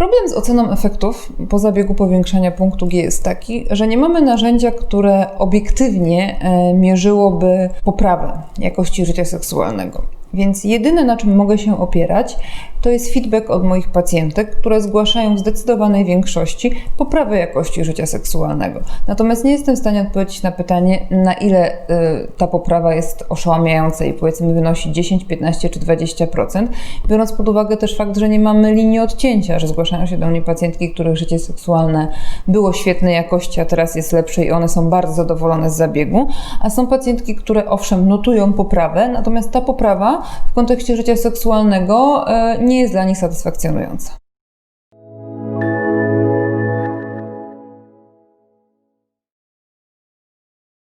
Problem z oceną efektów po zabiegu powiększania punktu G jest taki, że nie mamy narzędzia, które obiektywnie e, mierzyłoby poprawę jakości życia seksualnego. Więc jedyne, na czym mogę się opierać, to jest feedback od moich pacjentek, które zgłaszają w zdecydowanej większości poprawę jakości życia seksualnego. Natomiast nie jestem w stanie odpowiedzieć na pytanie, na ile y, ta poprawa jest oszałamiająca i powiedzmy wynosi 10, 15 czy 20%, biorąc pod uwagę też fakt, że nie mamy linii odcięcia, że zgłaszają się do mnie pacjentki, których życie seksualne było świetnej jakości, a teraz jest lepsze i one są bardzo zadowolone z zabiegu, a są pacjentki, które owszem notują poprawę, natomiast ta poprawa w kontekście życia seksualnego e, nie jest dla nich satysfakcjonująca.